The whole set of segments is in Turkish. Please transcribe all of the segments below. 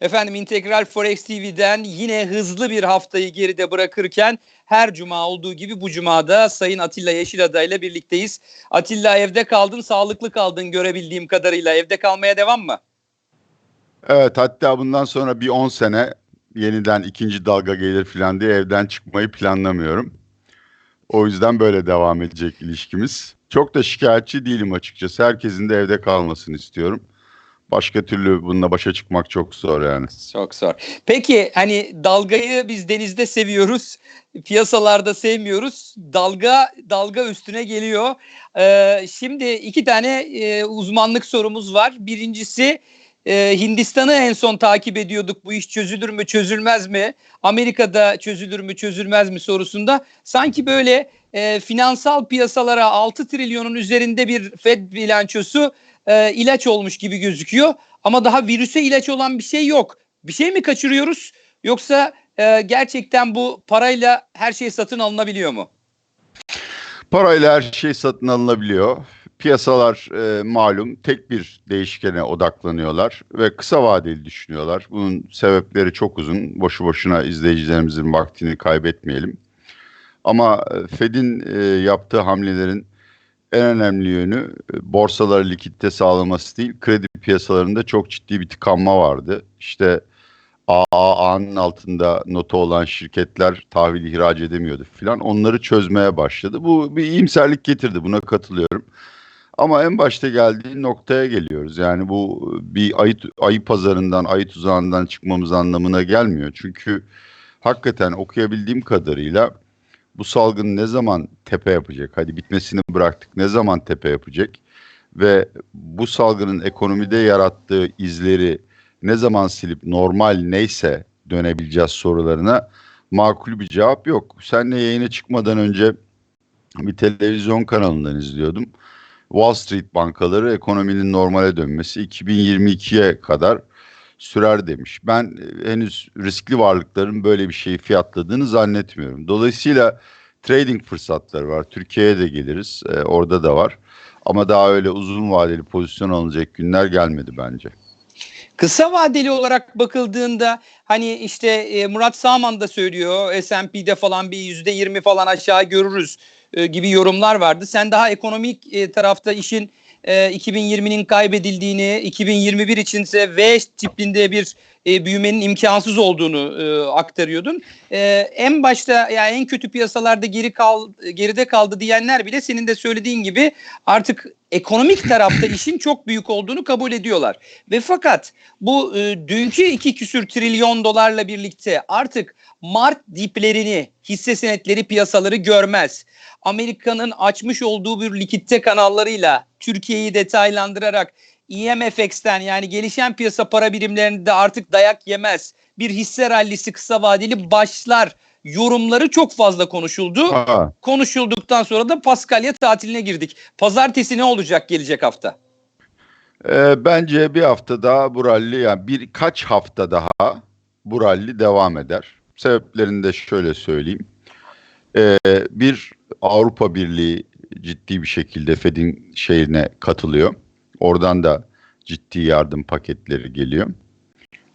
Efendim İntegral Forex TV'den yine hızlı bir haftayı geride bırakırken her cuma olduğu gibi bu cumada Sayın Atilla Yeşilada ile birlikteyiz. Atilla evde kaldın, sağlıklı kaldın görebildiğim kadarıyla. Evde kalmaya devam mı? Evet hatta bundan sonra bir 10 sene yeniden ikinci dalga gelir falan diye evden çıkmayı planlamıyorum. O yüzden böyle devam edecek ilişkimiz. Çok da şikayetçi değilim açıkçası. Herkesin de evde kalmasını istiyorum. Başka türlü bununla başa çıkmak çok zor yani. Çok zor. Peki hani dalgayı biz denizde seviyoruz. Piyasalarda sevmiyoruz. Dalga dalga üstüne geliyor. Ee, şimdi iki tane e, uzmanlık sorumuz var. Birincisi e, Hindistan'ı en son takip ediyorduk. Bu iş çözülür mü çözülmez mi? Amerika'da çözülür mü çözülmez mi sorusunda sanki böyle e, finansal piyasalara 6 trilyonun üzerinde bir Fed bilançosu e, ilaç olmuş gibi gözüküyor. Ama daha virüse ilaç olan bir şey yok. Bir şey mi kaçırıyoruz yoksa e, gerçekten bu parayla her şey satın alınabiliyor mu? Parayla her şey satın alınabiliyor. Piyasalar e, malum tek bir değişkene odaklanıyorlar ve kısa vadeli düşünüyorlar. Bunun sebepleri çok uzun. Boşu boşuna izleyicilerimizin vaktini kaybetmeyelim. Ama e, Fed'in e, yaptığı hamlelerin en önemli yönü e, borsalara likitte sağlaması değil, kredi piyasalarında çok ciddi bir tıkanma vardı. İşte AAA'nın altında nota olan şirketler tahvil ihraç edemiyordu filan. Onları çözmeye başladı. Bu bir iyimserlik getirdi. Buna katılıyorum. Ama en başta geldiği noktaya geliyoruz. Yani bu bir ayı, ayı pazarından, ayı tuzağından çıkmamız anlamına gelmiyor. Çünkü hakikaten okuyabildiğim kadarıyla bu salgın ne zaman tepe yapacak? Hadi bitmesini bıraktık. Ne zaman tepe yapacak? Ve bu salgının ekonomide yarattığı izleri ne zaman silip normal neyse dönebileceğiz sorularına makul bir cevap yok. Senle yayına çıkmadan önce bir televizyon kanalından izliyordum. Wall Street bankaları ekonominin normale dönmesi 2022'ye kadar sürer demiş. Ben henüz riskli varlıkların böyle bir şeyi fiyatladığını zannetmiyorum. Dolayısıyla trading fırsatları var. Türkiye'ye de geliriz. Ee, orada da var. Ama daha öyle uzun vadeli pozisyon alınacak günler gelmedi bence. Kısa vadeli olarak bakıldığında hani işte e, Murat Sağman da söylüyor S&P'de falan bir yüzde yirmi falan aşağı görürüz e, gibi yorumlar vardı. Sen daha ekonomik e, tarafta işin e, 2020'nin kaybedildiğini, 2021 içinse V tipinde bir e, büyümenin imkansız olduğunu e, aktarıyordun. E, en başta yani en kötü piyasalarda geri kal geride kaldı diyenler bile senin de söylediğin gibi artık ekonomik tarafta işin çok büyük olduğunu kabul ediyorlar. Ve fakat bu e, dünkü iki küsür trilyon dolarla birlikte artık Mart diplerini, hisse senetleri piyasaları görmez. Amerika'nın açmış olduğu bir likitte kanallarıyla Türkiye'yi detaylandırarak IMFX'ten yani gelişen piyasa para birimlerinde artık dayak yemez. Bir hisse rallisi kısa vadeli başlar yorumları çok fazla konuşuldu. Ha. Konuşulduktan sonra da Paskalya tatiline girdik. Pazartesi ne olacak gelecek hafta? Ee, bence bir hafta daha bu ralli yani birkaç hafta daha bu ralli devam eder. Sebeplerini de şöyle söyleyeyim. Ee, bir Avrupa Birliği ciddi bir şekilde Fed'in şeyine katılıyor. Oradan da ciddi yardım paketleri geliyor.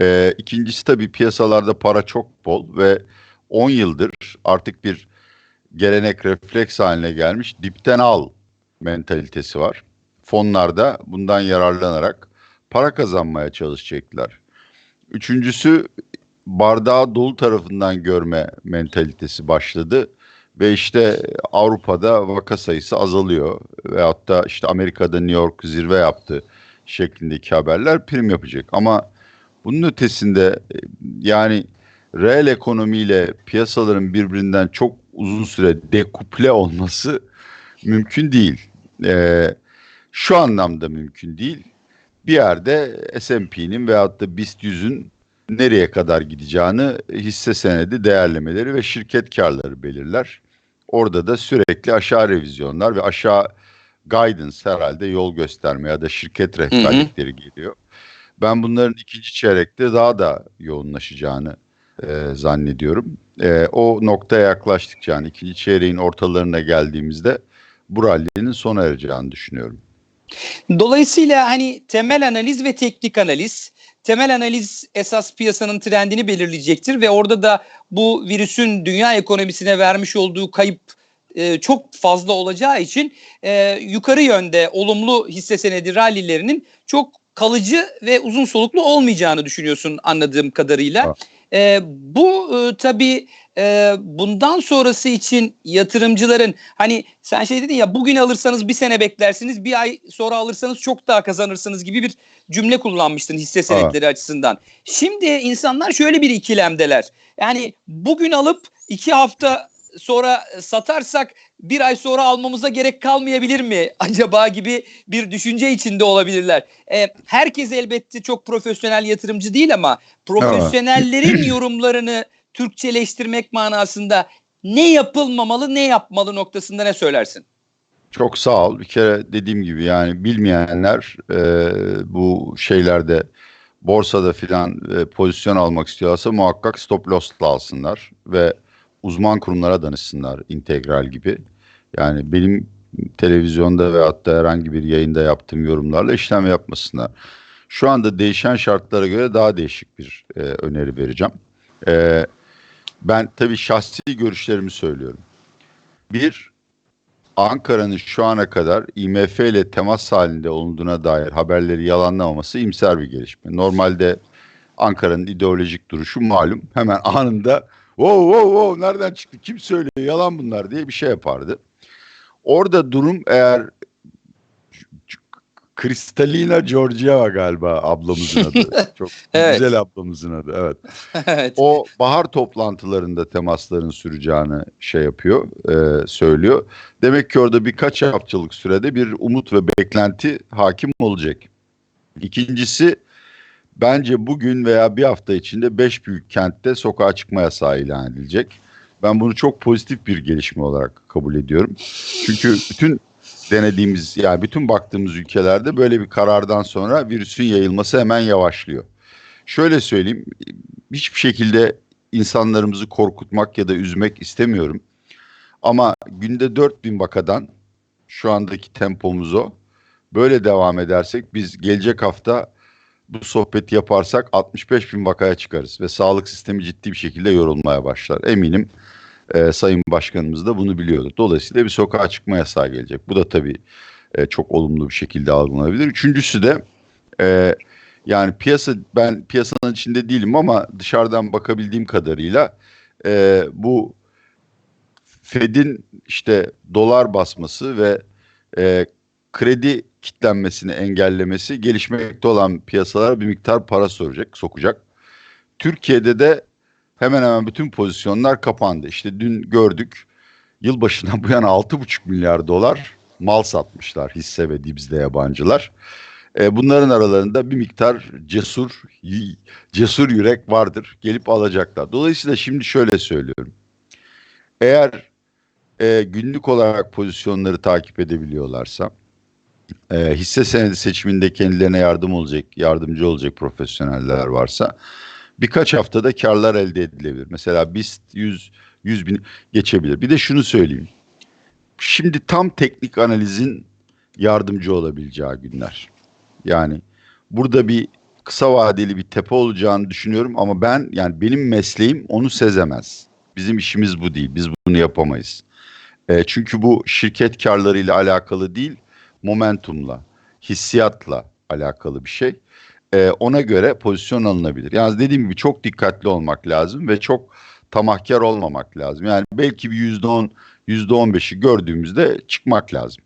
Ee, ikincisi tabii piyasalarda para çok bol ve 10 yıldır artık bir gelenek refleks haline gelmiş dipten al mentalitesi var. Fonlarda bundan yararlanarak para kazanmaya çalışacaklar. Üçüncüsü bardağı dolu tarafından görme mentalitesi başladı. Ve işte Avrupa'da vaka sayısı azalıyor. Veyahut da işte Amerika'da New York zirve yaptı şeklindeki haberler prim yapacak. Ama bunun ötesinde yani reel ekonomiyle piyasaların birbirinden çok uzun süre dekuple olması mümkün değil. Ee, şu anlamda mümkün değil. Bir yerde S&P'nin veyahut da BIST 100'ün nereye kadar gideceğini hisse senedi değerlemeleri ve şirket karları belirler. Orada da sürekli aşağı revizyonlar ve aşağı guidance herhalde yol gösterme ya da şirket rehberlikleri hı hı. geliyor. Ben bunların ikinci çeyrekte daha da yoğunlaşacağını e, zannediyorum. E, o noktaya yaklaştıkça yani ikinci çeyreğin ortalarına geldiğimizde bu rallinin sona ereceğini düşünüyorum. Dolayısıyla hani temel analiz ve teknik analiz temel analiz esas piyasanın trendini belirleyecektir ve orada da bu virüsün dünya ekonomisine vermiş olduğu kayıp e, çok fazla olacağı için e, yukarı yönde olumlu hisse senedi rallilerinin çok kalıcı ve uzun soluklu olmayacağını düşünüyorsun anladığım kadarıyla. E, bu e, tabii e, bundan sonrası için yatırımcıların hani sen şey dedin ya bugün alırsanız bir sene beklersiniz bir ay sonra alırsanız çok daha kazanırsınız gibi bir cümle kullanmıştın hisse senetleri açısından. Şimdi insanlar şöyle bir ikilemdeler. Yani bugün alıp iki hafta sonra satarsak bir ay sonra almamıza gerek kalmayabilir mi acaba gibi bir düşünce içinde olabilirler. E, herkes elbette çok profesyonel yatırımcı değil ama profesyonellerin yorumlarını Türkçeleştirmek manasında ne yapılmamalı ne yapmalı noktasında ne söylersin? Çok sağ ol. Bir kere dediğim gibi yani bilmeyenler e, bu şeylerde borsada filan e, pozisyon almak istiyorsa muhakkak stop loss'la alsınlar ve uzman kurumlara danışsınlar integral gibi. Yani benim televizyonda ve hatta herhangi bir yayında yaptığım yorumlarla işlem yapmasınlar. Şu anda değişen şartlara göre daha değişik bir e, öneri vereceğim. E, ben tabii şahsi görüşlerimi söylüyorum. Bir, Ankara'nın şu ana kadar IMF ile temas halinde olunduğuna dair haberleri yalanlamaması imser bir gelişme. Normalde Ankara'nın ideolojik duruşu malum. Hemen anında wow wow wow nereden çıktı kim söylüyor yalan bunlar diye bir şey yapardı. Orada durum eğer Kristalina Georgieva galiba ablamızın adı. Çok Evet. güzel ablamızın adı. Evet. evet. O bahar toplantılarında temasların süreceğini şey yapıyor, e, söylüyor. Demek ki orada birkaç haftalık sürede bir umut ve beklenti hakim olacak. İkincisi bence bugün veya bir hafta içinde beş büyük kentte sokağa çıkma yasağı ilan edilecek. Ben bunu çok pozitif bir gelişme olarak kabul ediyorum. Çünkü bütün denediğimiz yani bütün baktığımız ülkelerde böyle bir karardan sonra virüsün yayılması hemen yavaşlıyor. Şöyle söyleyeyim hiçbir şekilde insanlarımızı korkutmak ya da üzmek istemiyorum. Ama günde 4000 vakadan şu andaki tempomuz o. Böyle devam edersek biz gelecek hafta bu sohbeti yaparsak 65 bin vakaya çıkarız ve sağlık sistemi ciddi bir şekilde yorulmaya başlar. Eminim e, Sayın Başkanımız da bunu biliyordu. Dolayısıyla bir sokağa çıkma yasağı gelecek. Bu da tabii e, çok olumlu bir şekilde algılanabilir. Üçüncüsü de e, yani piyasa ben piyasanın içinde değilim ama dışarıdan bakabildiğim kadarıyla e, bu Fed'in işte dolar basması ve e, kredi kitlenmesini engellemesi gelişmekte olan piyasalara bir miktar para soracak, sokacak. Türkiye'de de hemen hemen bütün pozisyonlar kapandı. İşte dün gördük yılbaşından bu yana 6,5 milyar dolar mal satmışlar hisse ve dibizde yabancılar. E, bunların aralarında bir miktar cesur cesur yürek vardır. Gelip alacaklar. Dolayısıyla şimdi şöyle söylüyorum. Eğer e, günlük olarak pozisyonları takip edebiliyorlarsa e, hisse senedi seçiminde kendilerine yardım olacak, yardımcı olacak profesyoneller varsa birkaç haftada karlar elde edilebilir. Mesela BIST 100 100 bin geçebilir. Bir de şunu söyleyeyim. Şimdi tam teknik analizin yardımcı olabileceği günler. Yani burada bir kısa vadeli bir tepe olacağını düşünüyorum ama ben yani benim mesleğim onu sezemez. Bizim işimiz bu değil. Biz bunu yapamayız. E, çünkü bu şirket karlarıyla alakalı değil, momentumla, hissiyatla alakalı bir şey. E, ona göre pozisyon alınabilir. Yani dediğim gibi çok dikkatli olmak lazım ve çok tamahkar olmamak lazım. Yani belki bir yüzde on, yüzde on beşi gördüğümüzde çıkmak lazım.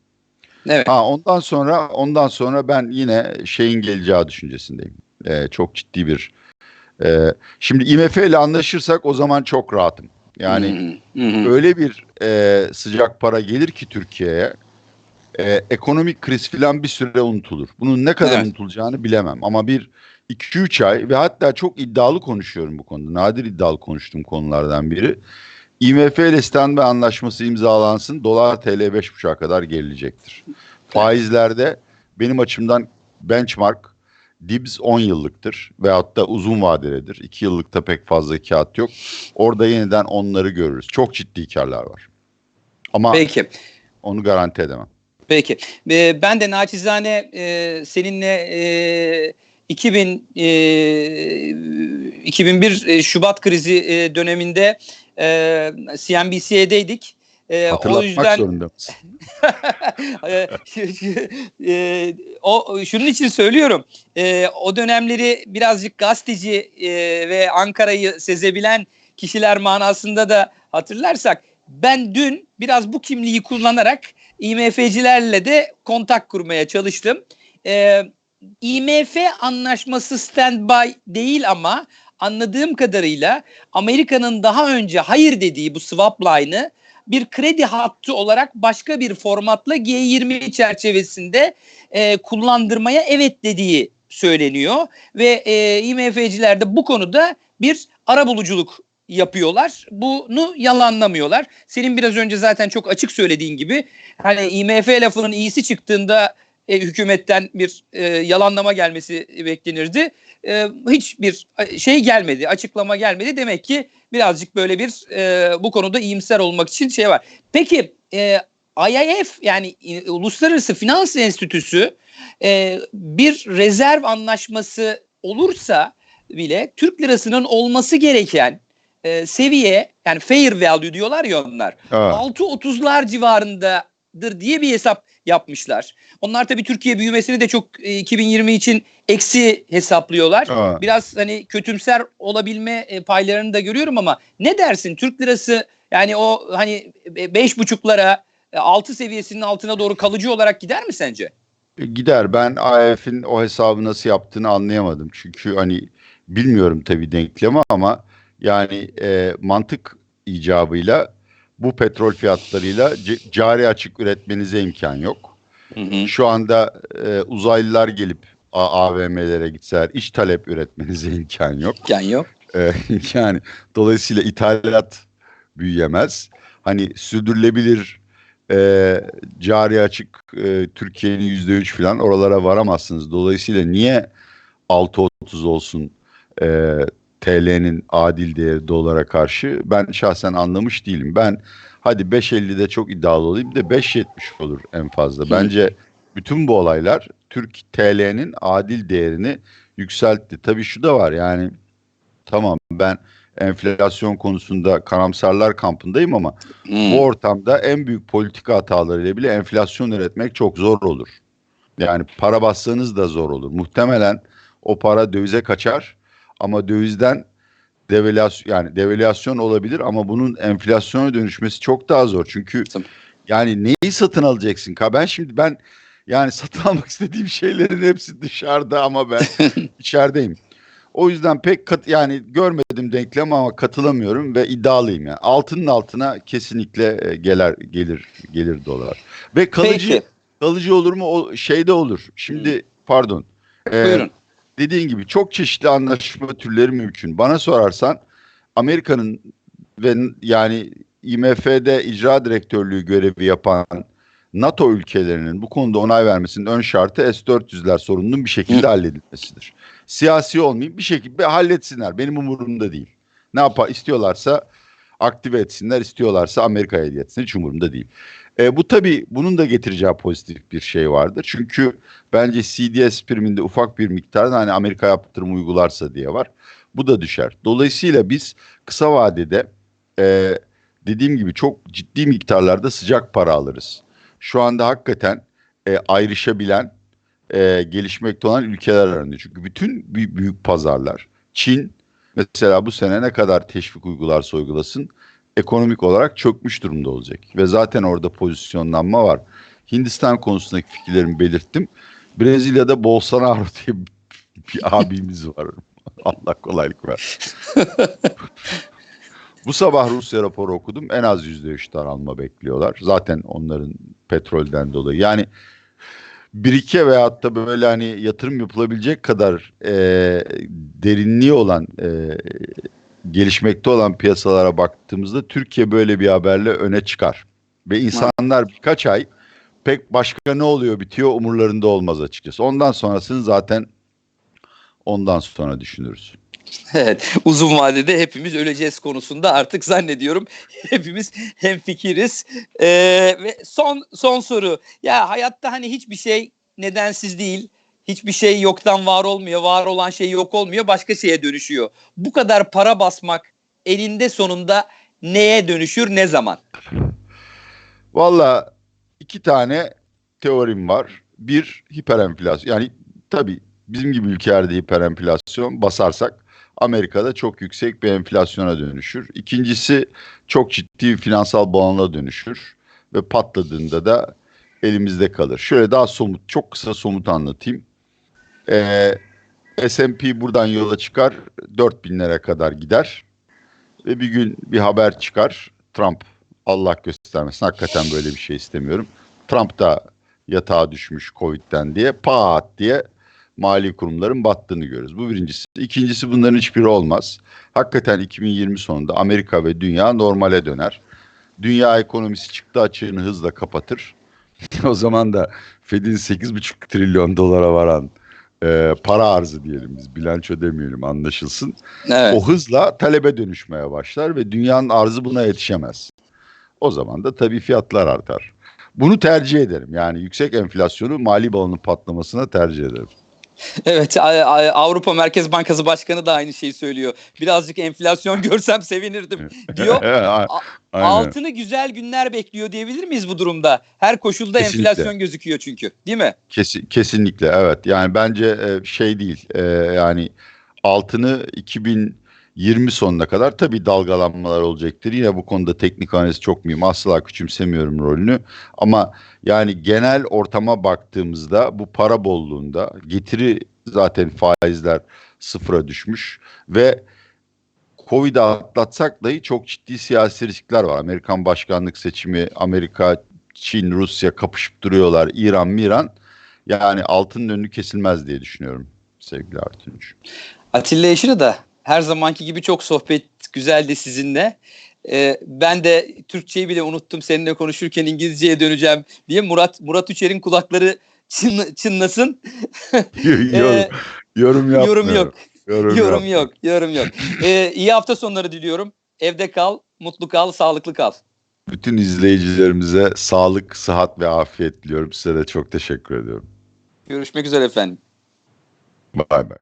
Evet. Ha ondan sonra ondan sonra ben yine şeyin geleceği düşüncesindeyim. Ee, çok ciddi bir e, şimdi IMF ile anlaşırsak o zaman çok rahatım. Yani öyle bir e, sıcak para gelir ki Türkiye'ye e, ekonomik kriz filan bir süre unutulur. Bunun ne kadar Evet. unutulacağını bilemem ama bir 2-3 ay ve hatta çok iddialı konuşuyorum bu konuda. Nadir iddialı konuştuğum konulardan biri. IMF ile Stanley anlaşması imzalansın. Dolar TL 5.5'a kadar gerilecektir. Faizlerde benim açımdan benchmark dibs 10 yıllıktır veyahut da uzun vadelidir. 2 yıllıkta pek fazla kağıt yok. Orada yeniden onları görürüz. Çok ciddi karlar var. Ama Peki. onu garanti edemem. Peki. Ee, ben de naçizane e, seninle e, 2000 e, 2001 e, Şubat krizi e, döneminde e, CNBC'deydik. E, Hatırlatmak o yüzden zorunda e, e, o şunun için söylüyorum. E, o dönemleri birazcık gazeteci e, ve Ankara'yı sezebilen kişiler manasında da hatırlarsak ben dün biraz bu kimliği kullanarak IMF'cilerle de kontak kurmaya çalıştım. E, IMF anlaşması standby değil ama anladığım kadarıyla Amerika'nın daha önce hayır dediği bu swap line'ı bir kredi hattı olarak başka bir formatla G20 çerçevesinde e, kullandırmaya evet dediği söyleniyor ve e, IMF'ciler de bu konuda bir arabuluculuk yapıyorlar. Bunu yalanlamıyorlar. Senin biraz önce zaten çok açık söylediğin gibi hani IMF lafının iyisi çıktığında e, hükümetten bir e, yalanlama gelmesi beklenirdi. E, hiçbir şey gelmedi, açıklama gelmedi. Demek ki birazcık böyle bir e, bu konuda iyimser olmak için şey var. Peki e, IIF yani e, Uluslararası Finans Enstitüsü e, bir rezerv anlaşması olursa bile Türk lirasının olması gereken e, seviye yani fair value diyorlar ya onlar. Ha. 6.30'lar civarındadır diye bir hesap yapmışlar. Onlar tabii Türkiye büyümesini de çok e, 2020 için eksi hesaplıyorlar. Ha. Biraz hani kötümser olabilme e, paylarını da görüyorum ama ne dersin Türk lirası yani o hani e, beş buçuklara e, altı seviyesinin altına doğru kalıcı olarak gider mi sence? E, Gider. Ben IMF'in o hesabı nasıl yaptığını anlayamadım. Çünkü hani bilmiyorum tabii denklemi ama yani e, mantık icabıyla bu petrol fiyatlarıyla cari açık üretmenize imkan yok. Şu anda e, uzaylılar gelip AVM'lere gitseler iç talep üretmenize imkan yok. Yani yok. E, yani dolayısıyla ithalat büyüyemez. Hani sürdürülebilir e, cari açık e, Türkiye'nin yüzde üç falan oralara varamazsınız. Dolayısıyla niye 6.30 olsun e, TL'nin adil değeri dolara karşı ben şahsen anlamış değilim. Ben hadi 5.50'de çok iddialı olayım da 5.70 olur en fazla. Bence bütün bu olaylar Türk TL'nin adil değerini yükseltti. Tabii şu da var yani tamam ben enflasyon konusunda karamsarlar kampındayım ama Hmm. bu ortamda en büyük politika hatalarıyla bile enflasyon üretmek çok zor olur. Yani para bassanız da zor olur. Muhtemelen o para dövize kaçar ama dövizden devalüasyon yani devalüasyon olabilir ama bunun enflasyona dönüşmesi çok daha zor. Çünkü yani neyi satın alacaksın? Ka ben şimdi ben yani satın almak istediğim şeylerin hepsi dışarıda ama ben içerideyim. O yüzden pek kat, yani görmedim denklem ama katılamıyorum ve iddialıyım yani. Altının altına kesinlikle e, gelir gelir gelir dolar. Ve kalıcı Peki. kalıcı olur mu? O şeyde olur. Şimdi pardon. Ee, Buyurun. Dediğin gibi çok çeşitli anlaşma türleri mümkün. Bana sorarsan Amerika'nın ve yani IMF'de icra direktörlüğü görevi yapan NATO ülkelerinin bu konuda onay vermesinin ön şartı S-400'ler sorununun bir şekilde halledilmesidir. Siyasi olmayıp bir şekilde halletsinler. Benim umurumda değil. Ne yapar istiyorlarsa aktive etsinler, istiyorlarsa Amerika'ya hediye. Hiç umurumda değil. E, bu tabii bunun da getireceği pozitif bir şey vardır. Çünkü bence CDS priminde ufak bir miktarda hani Amerika yaptırım uygularsa diye var. Bu da düşer. Dolayısıyla biz kısa vadede e, dediğim gibi çok ciddi miktarlarda sıcak para alırız. Şu anda hakikaten e, ayrışabilen, e, gelişmekte olan ülkeler aranıyor. Çünkü bütün büyük, büyük pazarlar, Çin mesela bu sene ne kadar teşvik uygularsa uygulasın ekonomik olarak çökmüş durumda olacak. Ve zaten orada pozisyonlanma var. Hindistan konusundaki fikirlerimi belirttim. Brezilya'da Bolsonaro diye bir abimiz var. Allah kolaylık versin. Bu sabah Rusya raporu okudum. En az %3 daralma bekliyorlar. Zaten onların petrolden dolayı. Yani birike veyahut da böyle hani yatırım yapılabilecek kadar e, derinliği olan e, gelişmekte olan piyasalara baktığımızda Türkiye böyle bir haberle öne çıkar. Ve insanlar birkaç ay pek başka ne oluyor bitiyor umurlarında olmaz açıkçası. Ondan sonrasını zaten ondan sonra düşünürüz. Evet, uzun vadede hepimiz öleceğiz konusunda artık zannediyorum hepimiz hemfikiriz. Ee, ve son son soru. Ya hayatta hani hiçbir şey nedensiz değil. Hiçbir şey yoktan var olmuyor. Var olan şey yok olmuyor. Başka şeye dönüşüyor. Bu kadar para basmak elinde sonunda neye dönüşür ne zaman? Valla iki tane teorim var. Bir hiperenflasyon. Yani tabii bizim gibi ülkelerde hiperenflasyon basarsak Amerika'da çok yüksek bir enflasyona dönüşür. İkincisi çok ciddi finansal bağımlılığa dönüşür. Ve patladığında da elimizde kalır. Şöyle daha somut, çok kısa somut anlatayım. Ee, S&P buradan yola çıkar 4000'lere kadar gider. Ve bir gün bir haber çıkar. Trump Allah göstermesin hakikaten böyle bir şey istemiyorum. Trump da yatağa düşmüş Covid'den diye pat diye mali kurumların battığını görürüz. Bu birincisi. İkincisi bunların hiçbiri olmaz. Hakikaten 2020 sonunda Amerika ve dünya normale döner. Dünya ekonomisi çıktı açığını hızla kapatır. o zaman da Fed'in 8,5 trilyon dolara varan e, para arzı diyelim biz bilanço demeyelim anlaşılsın. Evet. O hızla talebe dönüşmeye başlar ve dünyanın arzı buna yetişemez. O zaman da tabii fiyatlar artar. Bunu tercih ederim. Yani yüksek enflasyonu mali balonun patlamasına tercih ederim. Evet Avrupa Merkez Bankası Başkanı da aynı şeyi söylüyor. Birazcık enflasyon görsem sevinirdim diyor. Altını güzel günler bekliyor diyebilir miyiz bu durumda? Her koşulda Kesinlikle. enflasyon gözüküyor çünkü. Değil mi? Kesin, kesinlikle evet. Yani bence e, şey değil. e, yani altını 2020 sonuna kadar tabii dalgalanmalar olacaktır. Yine bu konuda teknik analiz çok mühim. Asla küçümsemiyorum rolünü. Ama yani genel ortama baktığımızda bu para bolluğunda getiri zaten faizler sıfıra düşmüş ve Covid'i atlatsak dahi çok ciddi siyasi riskler var. Amerikan başkanlık seçimi, Amerika, Çin, Rusya kapışıp duruyorlar. İran, Miran. Yani altının önü kesilmez diye düşünüyorum sevgili Artunç. Atilla Yeşil'e de her zamanki gibi çok sohbet güzeldi sizinle. Ee, ben de Türkçeyi bile unuttum seninle konuşurken İngilizceye döneceğim diye Murat Murat Üçer'in kulakları çın, çınlasın. yorum, Ee, yorum yapmıyorum. yorum yok. Yorum, Yorum yok. Yorum yok. Ee, iyi hafta sonları diliyorum. Evde kal, mutlu kal, sağlıklı kal. Bütün izleyicilerimize sağlık, sıhhat ve afiyet diliyorum. Size de çok teşekkür ediyorum. Görüşmek üzere efendim. Bay bay.